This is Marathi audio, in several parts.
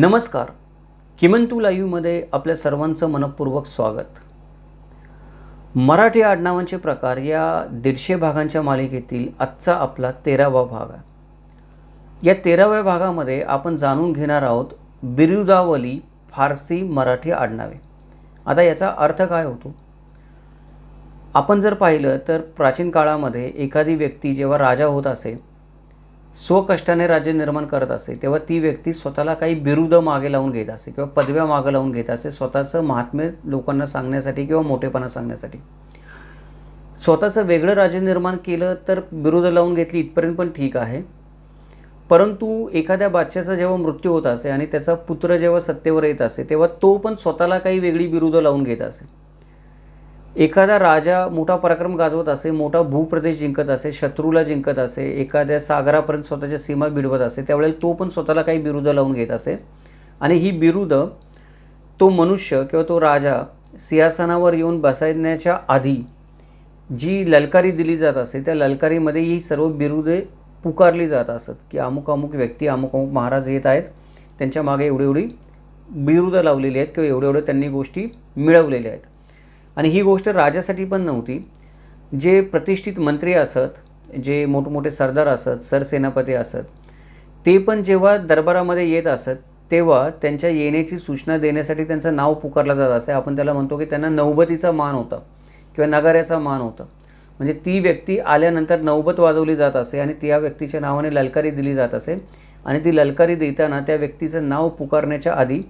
नमस्कार. किमंतू लाईव्हमध्ये आपल्या सर्वांचं मनपूर्वक स्वागत. मराठी आडनावांचे प्रकार या दीडशे भागांच्या मालिकेतील आजचा आपला तेरावा भाग आहे. या तेराव्या भागामध्ये आपण जाणून घेणार आहोत बिरुदावली फारसी मराठी आडनावे. आता याचा अर्थ काय होतो? आपण जर पाहिलं तर प्राचीन काळामध्ये एखादी व्यक्ती जेव्हा राजा होत असे स्वकष्टाने राज्य निर्माण करत असे तेव्हा ती व्यक्ती स्वतःला काही बिरुद मागे लावून घेत असे किंवा पदव्या मागे लावून घेत असे स्वतःचं महात्म्य लोकांना सांगण्यासाठी किंवा मोठेपणा सांगण्यासाठी. स्वतःचं वेगळं राज्य निर्माण केलं तर बिरुद लावून घेतली इथपर्यंत पण ठीक आहे. परंतु एखाद्या बादशाचा जेव्हा मृत्यू होत असे आणि त्याचा पुत्र जेव्हा सत्तेवर येत असे तेव्हा तो पण स्वतःला काही वेगळी बिरुद लावून घेत असे. एखादा राजा मोठा पराक्रम गाजवत असे मोठा भूप्रदेश जिंकत असे शत्रूला जिंकत असे एखाद्या सागरापर्यंत स्वतःच्या सीमा बिडवत असे त्यावेळेला तो पण स्वतःला काही बिरुदं लावून घेत असे. आणि ही बिरुद तो मनुष्य किंवा तो राजा सिंहासनावर येऊन बसण्याच्या आधी जी ललकारी दिली जात असे त्या ललकारीमध्ये ही सर्व बिरुदे पुकारली जात असत की अमुक अमुक व्यक्ती अमुक अमुक महाराज येत आहेत त्यांच्या मागे एवढी एवढी बिरुदं लावलेली आहेत किंवा एवढ्या एवढ्या त्यांनी गोष्टी मिळवलेल्या आहेत. आणि ही गोष्ट राजासाठी पण नव्हती. जे प्रतिष्ठित मंत्री असत जे मोठमोठे सरदार असत सरसेनापती असत ते पण जेव्हा दरबारामध्ये येत असत तेव्हा त्यांच्या येण्याची सूचना देण्यासाठी त्यांचं नाव पुकारलं जात असे. आपण त्याला म्हणतो की त्यांना नौबतीचा मान होता किंवा नगाऱ्याचा मान होता. म्हणजे ती व्यक्ती आल्यानंतर नौबत वाजवली जात असे आणि त्या व्यक्तीच्या नावाने ललकारी दिली जात असे. आणि ती ललकारी देताना त्या व्यक्तीचं नाव पुकारण्याच्या आधी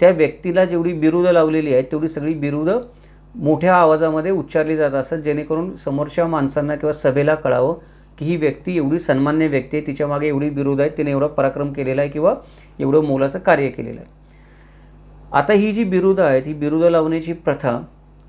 त्या व्यक्तीला जेवढी बिरुदं लावलेली आहेत तेवढी सगळी बिरुदं मोठ्या आवाजामध्ये उच्चारली जात असत जेणेकरून समोरच्या माणसांना किंवा सभेला कळावं की ही व्यक्ती एवढी सन्मान्य व्यक्ती आहे तिच्यामागे एवढी विरोध आहे तिने एवढा पराक्रम केलेला आहे किंवा एवढं मोलाचं कार्य केलेलं आहे. आता ही जी बिरुदं आहेत ही बिरुदं लावण्याची प्रथा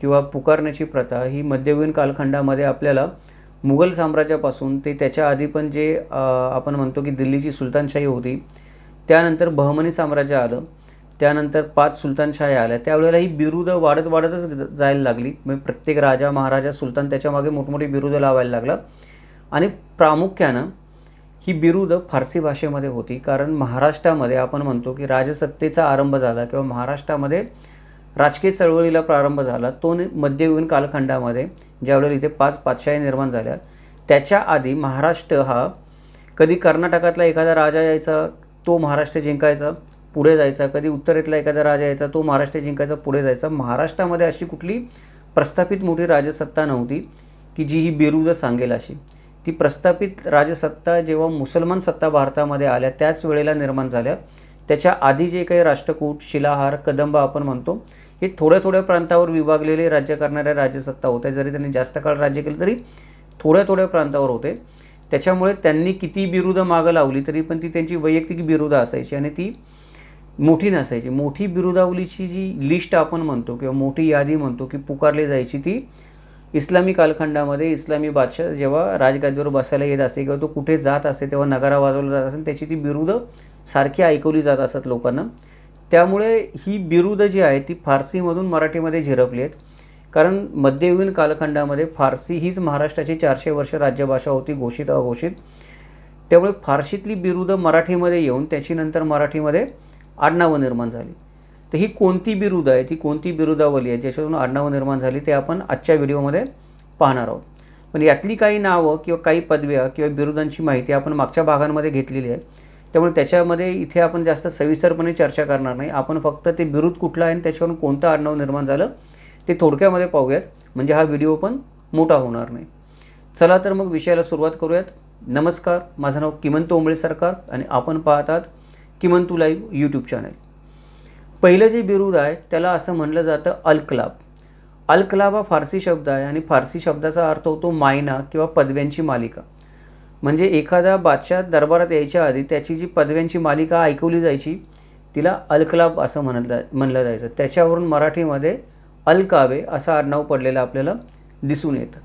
किंवा पुकारण्याची प्रथा ही मध्ययुगीन कालखंडामध्ये आपल्याला मुघल साम्राज्यापासून ते त्याच्या आधी पण जे आपण म्हणतो की दिल्लीची सुलतानशाही होती त्यानंतर बहमनी साम्राज्य आलं. त्यानंतर पाच सुलतानशाही आल्या. त्यावेळेला ही बिरुदं वाढत वाढतच जायला लागली. म्हणजे प्रत्येक राजा महाराजा सुलतान त्याच्यामागे मोठमोठी बिरुदं लावायला लागला. आणि प्रामुख्यानं ही बिरुदं फारसी भाषेमध्ये होती. कारण महाराष्ट्रामध्ये आपण म्हणतो की राजसत्तेचा आरंभ झाला किंवा महाराष्ट्रामध्ये राजकीय चळवळीला प्रारंभ झाला. तो मध्ययुगीन कालखंडामध्ये ज्यावेळेला इथे पाच पातशाही निर्माण झाल्या. त्याच्या आधी महाराष्ट्र हा कधी कर्नाटकातला एखादा राजा यायचा तो महाराष्ट्र जिंकायचा. पुढे जायचा कधी उत्तरेतला एखादा राजा यायचा तो महाराष्ट्र जिंकायचा पुढे जायचा. महाराष्ट्रामध्ये अशी कुठली प्रस्थापित मोठी राजसत्ता नव्हती की जी ही बेरुज सांगेल अशी. ती प्रस्थापित राजसत्ता जेव्हा मुसलमान सत्ता भारतामध्ये आल्या त्याच वेळेला निर्माण झाल्या. त्याच्या आधी जे काही राष्ट्रकूट शिलाहार कदंब आपण म्हणतो हे थोड्या थोड्या प्रांतावर विभागलेले राज्य करणाऱ्या राज्यसत्ता होत्या. जरी त्यांनी जास्त काळ राज्य केलं तरी थोड्या थोड्या प्रांतावर होते. त्याच्यामुळे त्यांनी किती बिरुदं मागं लावली तरी पण ती त्यांची वैयक्तिक बिरुदं असायची आणि ती मोठी नसायची. मोठी बिरुदावलीची जी लिस्ट आपण म्हणतो किंवा मोठी यादी म्हणतो की पुकारली जायची ती इस्लामी कालखंडामध्ये इस्लामी बादशाह जेव्हा राजगादीवर बसायला येत असे किंवा तो कुठे जात असे तेव्हा नगारा वाजवला जात असेल त्याची ती बिरुदं सारखी ऐकवली जात असत लोकांना. त्यामुळे ही बिरुदं जी आहे ती फारसीमधून मराठीमध्ये झिरपली आहेत. कारण मध्ययुगीन कालखंडामध्ये फारसी हीच महाराष्ट्राची चारशे वर्ष राज्यभाषा होती घोषित अघोषित. त्यामुळे फारशीतली बिरुदं मराठीमध्ये येऊन त्याची नंतर मराठीमध्ये आडनावं निर्माण झाली. तर ही कोणती बिरुद आहे ती कोणती बिरुदावली आहे ज्याच्यातून आडनावं निर्माण झाली ते आपण आजच्या व्हिडिओमध्ये पाहणार आहोत. पण यातली काही नावं किंवा काही पदव्या किंवा बिरुदांची माहिती आपण मागच्या भागांमध्ये घेतलेली आहे. त्यामुळे त्याच्यामध्ये इथे आपण जास्त सविस्तरपणे चर्चा करणार नाही. आपण फक्त ते बिरुद कुठलं आहे आणि त्याच्यावरून कोणतं आडनाव निर्माण झालं ते थोडक्यामध्ये पाहूयात. म्हणजे हा व्हिडिओ पण मोठा होणार नाही. चला तर मग विषयाला सुरुवात करूयात. नमस्कार. माझं नाव किमंत ओंबळे सरकार आणि आपण पाहतात किमंतू लाईव्ह यूट्यूब चॅनल पहिलं जे बिरुद आहे त्याला असं म्हणलं जातं अलकलाब. अलकलाब हा फारसी शब्द आहे आणि फारसी शब्दाचा अर्थ होतो मायना किंवा पदव्यांची मालिका. म्हणजे एखादा बादशाह दरबारात यायच्या आधी त्याची जी पदव्यांची मालिका ऐकवली जायची तिला अलकलाब असं म्हणलं म्हणलं जायचं. त्याच्यावरून मराठीमध्ये अलकावे असं आडनाव पडलेलं आपल्याला दिसून येतं.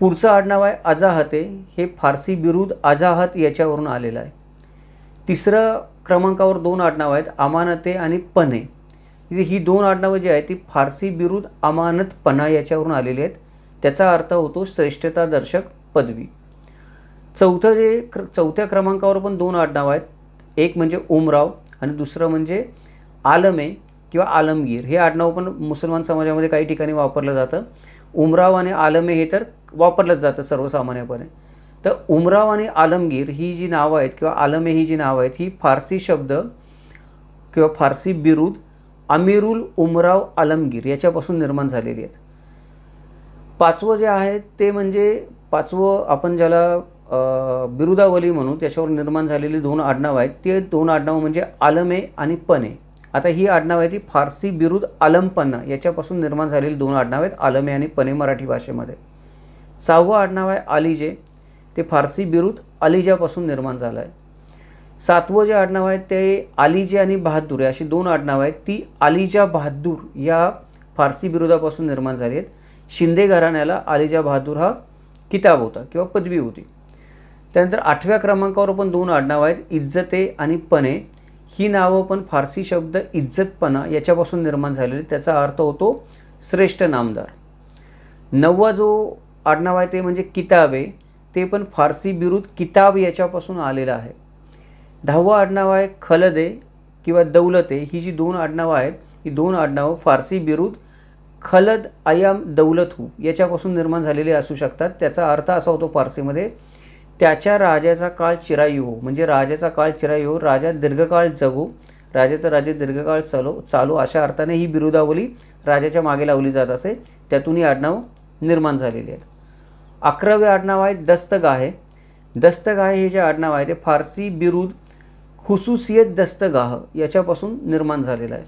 पुढचं आडनाव आहे अजाहते. हे फारसी बिरुद अजाहत याच्यावरून आलेलं आहे. तिसरं क्रमांकावर दोन आडनावं आहेत अमानते आणि पने. ही दोन आडनावं जी आहेत ती फारसी बिरुद अमानतपणा याच्यावरून आलेली आहेत. त्याचा अर्थ होतो श्रेष्ठतादर्शक पदवी. चौथं जे क्र चौथ्या क्रमांकावर पण दोन आडनावं आहेत. एक म्हणजे उमराव आणि दुसरं म्हणजे आलमे किंवा आलमगीर. हे आडनाव पण मुसलमान समाजामध्ये काही ठिकाणी वापरलं जातं. उमराव आणि आलमे हे तर वापरलंच जातं सर्वसामान्यपणे. तर उमराव आणि आलमगीर ही जी नावं आहेत किंवा आलमे ही जी नावं आहेत ही फारसी शब्द किंवा फारसी बिरुद अमीरुल उमराव आलमगीर याच्यापासून निर्माण झालेली आहेत. पाचवं जे आहे ते म्हणजे पाचवं आपण ज्याला बिरुदावली म्हणू त्याच्यावर निर्माण झालेली दोन आडनावं आहेत. ते दोन आडनावं म्हणजे आलमे आणि पने आता ही आडनावं आहे ती फारसी बिरुद आलमपन्ना याच्यापासून निर्माण झालेली दोन आडनावं आहेत आलमे आणि पने मराठी भाषेमध्ये. सहावं आडनाव आहे आलिजे. ते फारसी बिरुद अलिजापासून निर्माण झालं आहे. सातवं जे आडनाव आहे ते आलिजे आणि बहादूर अशी दोन आडनावं आहेत. ती आलिजा बहादूर या फारसी बिरुदापासून निर्माण झाली आहेत. शिंदे घराण्याला आलिजा बहादूर हा किताब होता किंवा पदवी होती. त्यानंतर आठव्या क्रमांकावर पण दोन आडनावं आहेत. इज्जते आणि पने ही नावं पण फारसी शब्द इज्जतपणा याच्यापासून निर्माण झालेली त्याचा अर्थ होतो श्रेष्ठ नामदार. नववा जो आडनाव आहे ते म्हणजे किताबे ते पण फारसी बिरुद किताब याच्यापासून आलेलं आहे. दहावं आडनाव आहे खलदे किंवा दौलते. ही जी दोन आडनावं आहेत ही दोन आडनावं फारसी बिरुद खलद अयाम दौलत याच्यापासून निर्माण झालेले असू शकतात. त्याचा अर्थ असा होतो फारसीमध्ये त्याच्या राजाचा काळ चिरायू हो. म्हणजे राजाचा काळ चिरायू हो राजा दीर्घकाळ जगू राजाचं राज्य दीर्घकाळ चालू चालू अशा अर्थाने ही बिरुदावली राजाच्या मागे लावली जात असे. त्यातून ही आडनाव निर्माण झालेली आहेत. अकरावे आडनाव आहे दस्तगाहे दस्तगाहे हे जे आडनाव आहे ते फारसी बिरुद खुसुसियत दस्तगाह याच्यापासून निर्माण झालेलं आहे.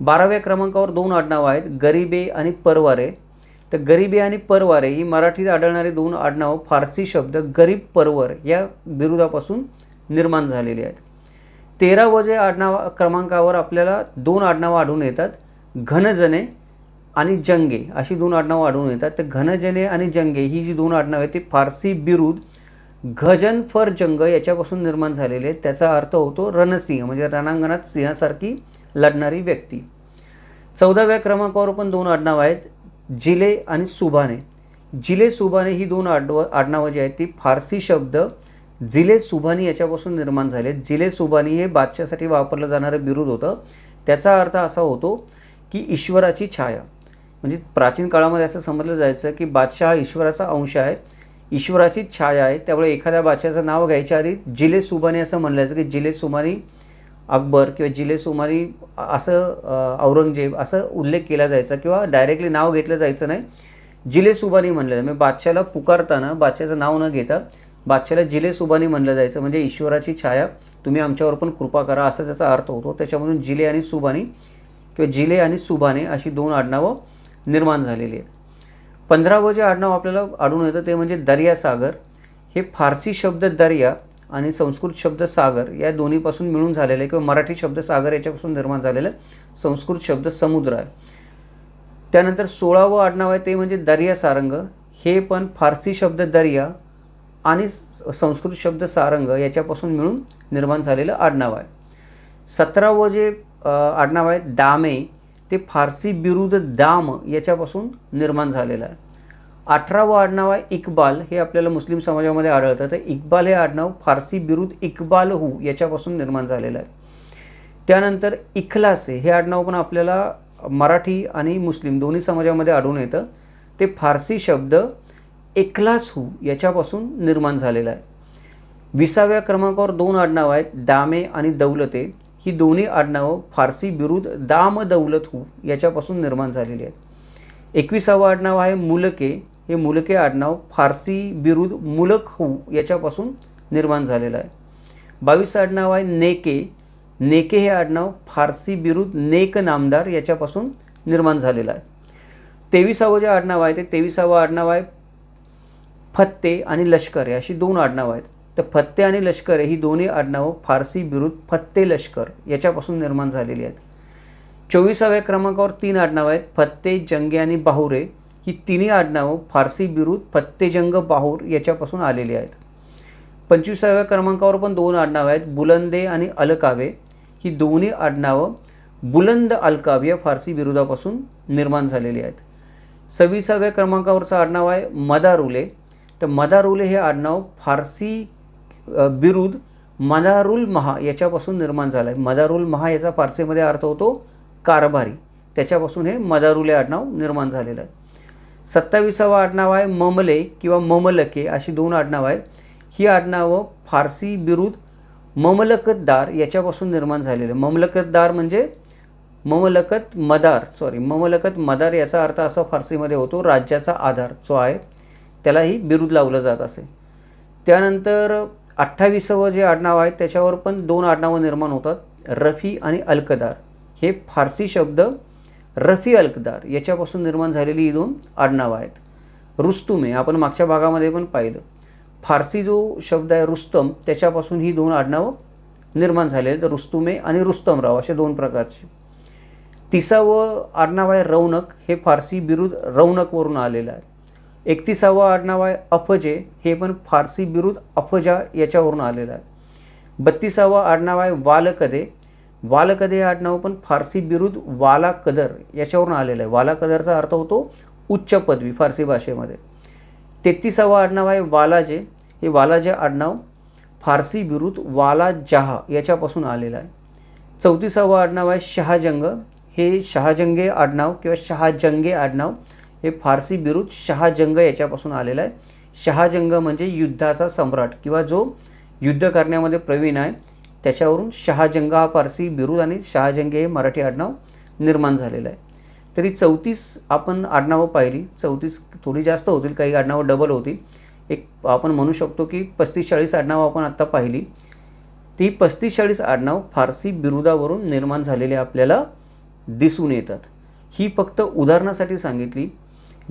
बाराव्या क्रमांकावर दोन आडनावं आहेत गरिबे आणि परवारे. तर गरिबे आणि परवारे ही मराठीत आढळणारे दोन आडनावं फारसी शब्द गरीब परवर या बिरुदापासून निर्माण झालेले आहेत. तेरावं जे आडनाव क्रमांकावर आपल्याला दोन आडनावं आढळून येतात घनजने आणि जंगे अशी दोन आडनावं आढळून येतात. तर घनजने आणि जंगे ही जी दोन आडनावं आहेत ती फारसी बिरुद गजन फर जंग याच्यापासून निर्माण झालेले आहेत. त्याचा अर्थ होतो रणसिंह म्हणजे रणांगणात सिंहासारखी लढणारी व्यक्ती. चौदाव्या क्रमांकावर पण दोन आडनावं आहेत जिले आणि सुभाने. जिले सुभाने ही दोन आडव आडनावं जी आहेत ती फारसी शब्द जिले सुभानी याच्यापासून निर्माण झाले जिले सुभानी हे बादशासाठी वापरलं जाणारं बिरुद होतं. त्याचा अर्थ असा होतो की ईश्वराची छाया. म्हणजे प्राचीन काळामध्ये असं समजलं जायचं की बादशाह हा ईश्वराचा अंश आहे ईश्वराची छाया आहे. त्यामुळे एखाद्या बादशाचं नाव घ्यायच्या आधी जिले सुभानी असं म्हणलं जायचं की जिले सुमानी अकबर किंवा जिले सुमानी असं औरंगजेब असं उल्लेख केला जायचा किंवा डायरेक्टली नाव घेतलं जायचं नाही. जिले सुबानी म्हणलं जायचं. म्हणजे बादशाला पुकारताना बादशाचं नाव न घेता बादशाला जिले सुबानी म्हणलं जायचं. म्हणजे ईश्वराची छाया. तुम्ही आमच्यावर पण कृपा करा असा त्याचा अर्थ होतो. त्याच्यामधून जिले आणि सुबानी किंवा जिले आणि सुबाने अशी दोन आडनावं निर्माण झालेली आहेत. पंधरावं जे आडनाव आपल्याला आढळून येतं ते म्हणजे दर्यासागर हे फारसी शब्द दर्या आणि संस्कृत शब्द सागर या दोन्हीपासून मिळून झालेलं आहे किंवा मराठी शब्द सागर याच्यापासून निर्माण झालेलं संस्कृत शब्द समुद्र आहे. त्यानंतर सोळावं आडनाव आहे ते म्हणजे दर्या सारंग. हे पण फारसी शब्द दर्या आणि संस्कृत शब्द सारंग याच्यापासून मिळून निर्माण झालेलं आडनाव आहे. सतरावं जे आडनाव आहे दामे. ते फारसी बिरुद दाम याच्यापासून निर्माण झालेलं आहे. अठरावं आडनाव आहे इक्बाल. हे आपल्याला मुस्लिम समाजामध्ये आढळतं. तर इक्बाल हे आडनाव फारसी बिरुद इक्बाल हू याच्यापासून निर्माण झालेलं आहे. त्यानंतर इखलासे हे आडनाव पण आपल्याला मराठी आणि मुस्लिम दोन्ही समाजामध्ये आढळून येतं. ते फारसी शब्द इखलास हू याच्यापासून निर्माण झालेला आहे. विसाव्या क्रमांकावर दोन आडनाव आहेत. दामे आणि दौलते. ही दोन्ही आडनावं फारसी बिरुद दाम दौलत हू याच्यापासून निर्माण झालेली आहेत. एकविसावं आडनाव आहे मुलके. हे मुलके आडनाव फारसी बिरुद मुलक हू याच्यापासून निर्माण झालेलं आहे. बावीस आडनाव आहे नेके. नेके हे आडनाव फारसी बिरुद नेक नामदार याच्यापासून निर्माण झालेलं आहे. तेविसावं जे आडनाव आहे ते तेविसावं आडनाव आहे फत्ते आणि लष्कर. अशी दोन आडनावं आहेत. तर फत्ते आणि लष्कर ही दोन्ही आडनावं फारसी बिरुद फत्ते लष्कर याच्यापासून निर्माण झालेली आहेत. चोवीसाव्या क्रमांकावर तीन आडनावं आहेत फत्ते जंगे आणि बाहुरे. ही तिन्ही आडनावं फारसी बिरुद फत्ते जंग बाहूर याच्यापासून आलेली आहेत. पंचवीसाव्या क्रमांकावर पण दोन आडनावं आहेत बुलंदे आणि अलकावे. ही दोन्ही आडनावं बुलंद अलकाव या फारसी बिरुदापासून निर्माण झालेली आहेत. सव्वीसाव्या क्रमांकावरचं आडनाव आहे मदारुले. तर मदारुले हे आडनाव फारसी बिरुद मदारुल महा याच्यापासून निर्माण झाला आहे मदारुल महा याचा फारसीमध्ये अर्थ होतो कारभारी. त्याच्यापासून हे मदारुल हे आडनाव निर्माण झालेलं आहे. सत्तावीसावं आडनाव आहे ममले किंवा ममलके अशी दोन आडनावं आहेत. ही आडनावं फारसी बिरुद ममलकतदार याच्यापासून निर्माण झालेलं आहे. ममलकतदार म्हणजे ममलकत मदार सॉरी ममलकत मदार याचा अर्थ असा फारसीमध्ये होतो राज्याचा आधार जो आहे त्यालाही बिरुद लावलं जात असे. त्यानंतर अठ्ठावीसावं जे आडनाव आहे त्याच्यावर पण दोन आडनावं निर्माण होतात. रफी आणि अलकदार. हे फारसी शब्द रफी अलकदार याच्यापासून निर्माण झालेली ही दोन आडनावं आहेत. रुस्तुमे आपण मागच्या भागामध्ये पण पाहिलं. फारसी जो शब्द आहे रुस्तम त्याच्यापासून ही दोन आडनावं निर्माण झालेले तर रुस्तुमे आणि रुस्तमराव असे दोन प्रकारचे. तिसावं आडनाव आहे रौनक. हे फारसी बिरुद रौनकवरून आलेलं आहे. एकतीसावं आडनाव आहे अफजे हे पण फारसी बिरुद अफजा याच्यावरून आलेलं आहे. बत्तीसावं आडनाव आहे वालकदे. वालकदे हे आडनाव पण फारसी बिरुद वाला कदर याच्यावरून आलेलं आहे. वाला कदरचा अर्थ होतो उच्च पदवी फारसी भाषेमध्ये. तेहतीसावं आडनाव आहे वालाजे. हे वालाजे आडनाव फारसी बिरुद वाला जहा याच्यापासून आलेलं आहे. चौतीसावं आडनाव आहे शहाजंग. हे शहाजंगे आडनाव किंवा शहाजंगे आडनाव हे फारसी बिरुद शहाजंग याच्यापासून आलेलं आहे. शहाजंग म्हणजे युद्धाचा सम्राट किंवा जो युद्ध करण्यामध्ये प्रवीण आहे त्याच्यावरून शहाजंग हा फारसी बिरुद आणि शहाजंगे हे मराठी आडनाव निर्माण झालेलं आहे. तरी चौतीस आपण आडनावं पाहिली. चौतीस थोडी जास्त होतील काही आडनावं डबल होतील. एक आपण म्हणू शकतो की पस्तीस चाळीस आडनावं आपण आत्ता पाहिली. ती पस्तीस चाळीस आडनाव फारसी बिरुदावरून निर्माण झालेले आपल्याला दिसून येतात. ही फक्त उदाहरणासाठी सांगितली.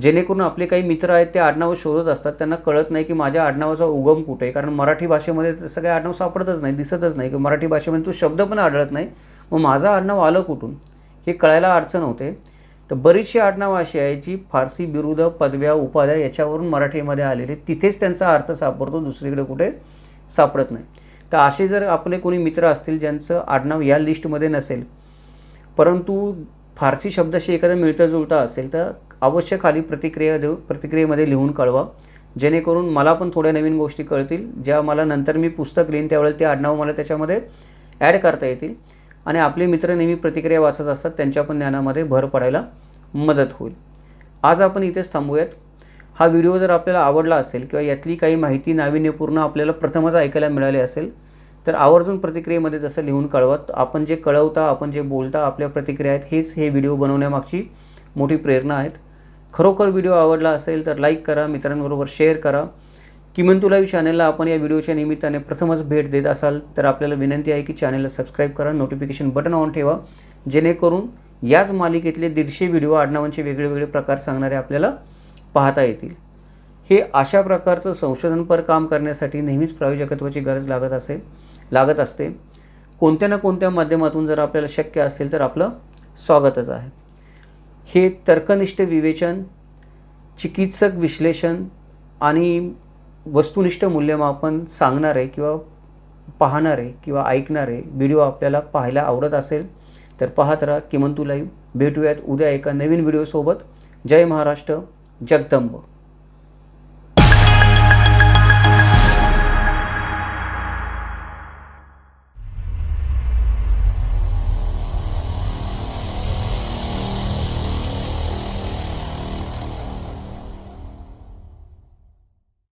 जेणेकरून आपले काही मित्र आहेत ते आडनावं शोधत असतात. त्यांना कळत नाही की माझ्या आडनावाचा उगम कुठे आहे. कारण मराठी भाषेमध्ये तसं काही आडनाव सापडतच नाही दिसतच नाही. की मराठी भाषेमध्ये तो शब्द पण आढळत नाही. मग माझं आडनाव आलं कुठून? हे कळायला अडचण होते. तर बरीचशी आडनावं अशी आहे जी फारसी बिरुद पदव्या उपाध्या याच्यावरून मराठीमध्ये आलेले तिथेच त्यांचा अर्थ सापडतो दुसरीकडे कुठे सापडत नाही. तर असे जर आपले कोणी मित्र असतील ज्यांचं आडनाव या लिस्टमध्ये नसेल परंतु फारसी शब्दाशी एखादं मिळता जुळता असेल तर अवश्य खाली प्रतिक्रिया देऊ प्रतिक्रियेमध्ये लिहून कळवा. जेणेकरून मला पण थोड्या नवीन गोष्टी कळतील ज्या मला नंतर मी पुस्तक लिहीन त्यावेळेला ते आडनाव मला त्याच्यामध्ये ॲड करता येतील. आणि आपले मित्र नेहमी प्रतिक्रिया वाचत असतात त्यांच्या पण ज्ञानामध्ये भर पडायला मदत होईल. आज आपण इथेच थांबूयात. हा व्हिडिओ जर आपल्याला आवडला असेल किंवा यातली काही माहिती नाविन्यपूर्ण आपल्याला प्रथमच ऐकायला मिळाली असेल तर आवर्जून प्रतिक्रियेमध्ये तसं लिहून कळवत आपण जे कळवता आपण जे बोलता आपल्या प्रतिक्रिया आहेत हेच हे व्हिडिओ बनवण्यामागची मोठी प्रेरणा आहेत. खरोखर व्हिडिओ आवडला असेल तर लाईक करा मित्रांबरोबर शेअर करा. किमंतू तुला चॅनलला आपण या व्हिडिओच्या निमित्ताने प्रथमच भेट देत असाल तर आपल्याला विनंती आहे की चॅनलला सबस्क्राईब करा नोटिफिकेशन बटन ऑन ठेवा. जेणेकरून याच मालिकेतले दीडशे व्हिडिओ आडनावांचे वेगळेवेगळे प्रकार सांगणारे आपल्याला पाहता येतील. हे अशा प्रकारचं संशोधनपर काम करण्यासाठी नेहमीच प्रायोजकत्वाची गरज लागत असे. लागत असते. कोणत्या ना कोणत्या माध्यमातून जर आपल्याला शक्य असेल तर आपलं स्वागतच आहे. हे तर्कनिष्ठ विवेचन चिकित्सक विश्लेषण आणि वस्तुनिष्ठ मूल्यमापन सांगणारे किंवा पाहणारे किंवा ऐकणारे व्हिडिओ आपल्याला पाहायला आवडत असेल तर पाहत राहा. किमंतू लाईव्ह. भेटूयात उद्या एका नवीन व्हिडिओसोबत. जय महाराष्ट्र. जगदंब.